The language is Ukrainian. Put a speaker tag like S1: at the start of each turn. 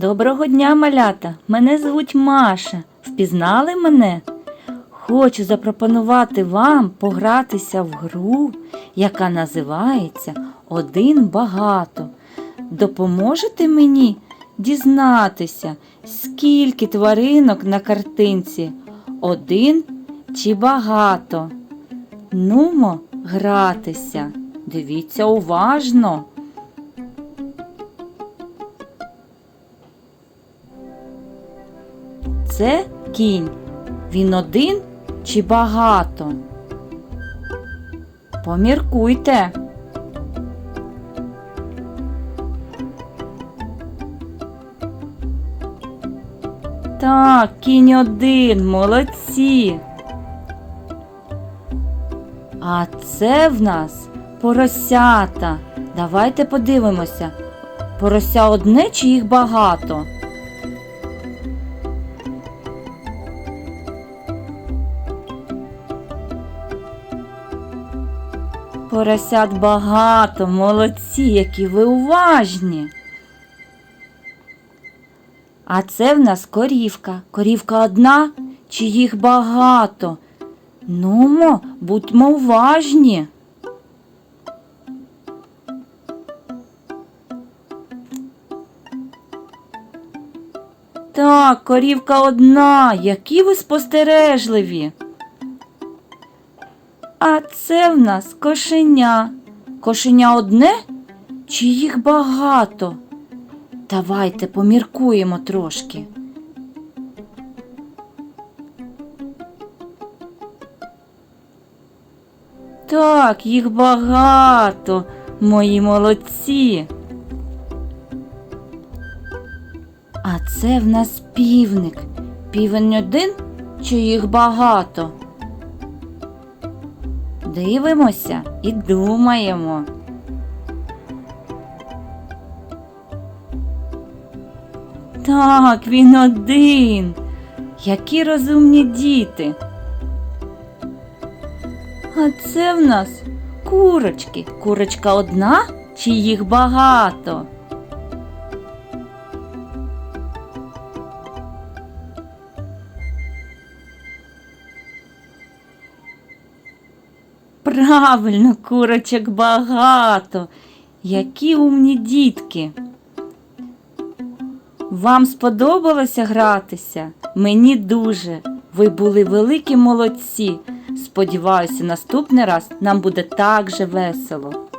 S1: Доброго дня, малята! Мене звуть Маша. Впізнали мене? Хочу запропонувати вам погратися в гру, яка називається Один багато. Допоможете мені дізнатися, скільки тваринок на картинці? Один чи багато? Нумо гратися. Дивіться уважно. Це кінь. Він один чи багато? Поміркуйте. Так, кінь один, молодці. А це в нас поросята. Давайте подивимося. Порося одне чи їх багато? Поросят багато, молодці, які ви уважні. А це в нас корівка. Корівка одна чи їх багато? Нумо, будьмо уважні. Так, корівка одна, які ви спостережливі. А це в нас кошеня. Кошеня одне чи їх багато? Давайте поміркуємо трошки. Так, їх багато, мої молодці. А це в нас півник. Півень один чи їх багато? Дивимося і думаємо. Так, він один. Які розумні діти. А це в нас курочки. Курочка одна чи їх багато? Правильно, курочок багато. Які умні дітки. Вам сподобалося гратися? Мені дуже. Ви були великі молодці. Сподіваюся, наступний раз нам буде так же весело.